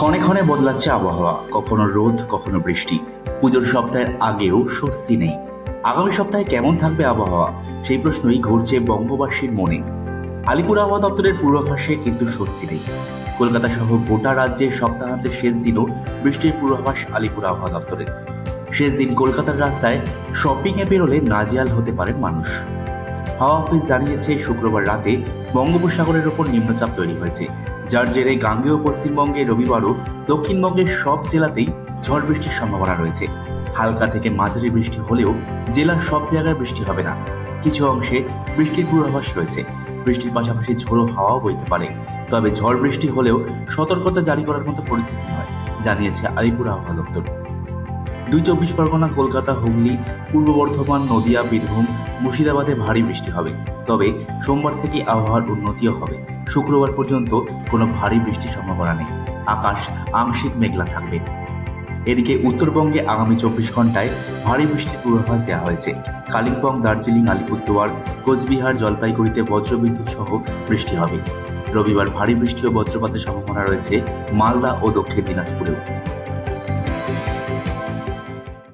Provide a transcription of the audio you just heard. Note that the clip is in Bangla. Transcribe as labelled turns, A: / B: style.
A: ক্ষণে ক্ষণে বদলাচ্ছে আবহাওয়া, কখনো রোদ, কখনো বৃষ্টি। পুজোর সপ্তাহের আগেও স্বস্তি নেই। আগামী সপ্তাহে কেমন থাকবে আবহাওয়া? সেই প্রশ্নই ঘুরছে বঙ্গবাসীর মনে। আলিপুর আবহাওয়া দপ্তরের পূর্বাভাসে কিন্তু স্বস্তি নেই। কলকাতা সহ গোটা রাজ্যে সপ্তাহান্তের শেষ দিনও বৃষ্টির পূর্বাভাস আলিপুর আবহাওয়া দপ্তরের। শেষ দিন কলকাতার রাস্তায় শপিংয়ে বেরোলে নাজিয়াল হতে পারেন মানুষ। হাওয়া অফিস জানিয়েছে, শুক্রবার রাতে বঙ্গোপসাগরের ওপর নিম্নচাপ তৈরি হয়েছে। যার জেরে গাঙ্গেয় পশ্চিমবঙ্গে রবিবারও দক্ষিণবঙ্গের সব জেলাতেই ঝড় বৃষ্টির সম্ভাবনা রয়েছে। হালকা থেকে মাঝারি বৃষ্টি হলেও জেলার সব জায়গায় বৃষ্টি হবে না। কিছু অংশে বৃষ্টির পূর্বাভাস রয়েছে। বৃষ্টির পাশাপাশি ঝোড়ো হাওয়াও বইতে পারে। তবে ঝড় বৃষ্টি হলেও সতর্কতা জারি করার মতো পরিস্থিতি হয় জানিয়েছে আলিপুর আবহাওয়া দপ্তর। দুই চব্বিশ পরগনা, কলকাতা, হুগলি, পূর্ব বর্ধমান, নদিয়া, বীরভূম, মুর্শিদাবাদে ভারী বৃষ্টি হবে। তবে সোমবার থেকে আবহাওয়ার উন্নতিও হবে। শুক্রবার পর্যন্ত কোনো ভারী বৃষ্টির সম্ভাবনা নেই। আকাশ আংশিক মেঘলা থাকবে। এদিকে উত্তরবঙ্গে আগামী চব্বিশ ঘন্টায় ভারী বৃষ্টির পূর্বাভাস দেওয়া হয়েছে। কালিম্পং, দার্জিলিং, আলিপুরদুয়ার, কোচবিহার, জলপাইগুড়িতে বজ্রবিদ্যুৎ সহ বৃষ্টি হবে। রবিবার ভারী বৃষ্টি ও বজ্রপাতের সম্ভাবনা রয়েছে মালদা ও দক্ষিণ দিনাজপুরেও।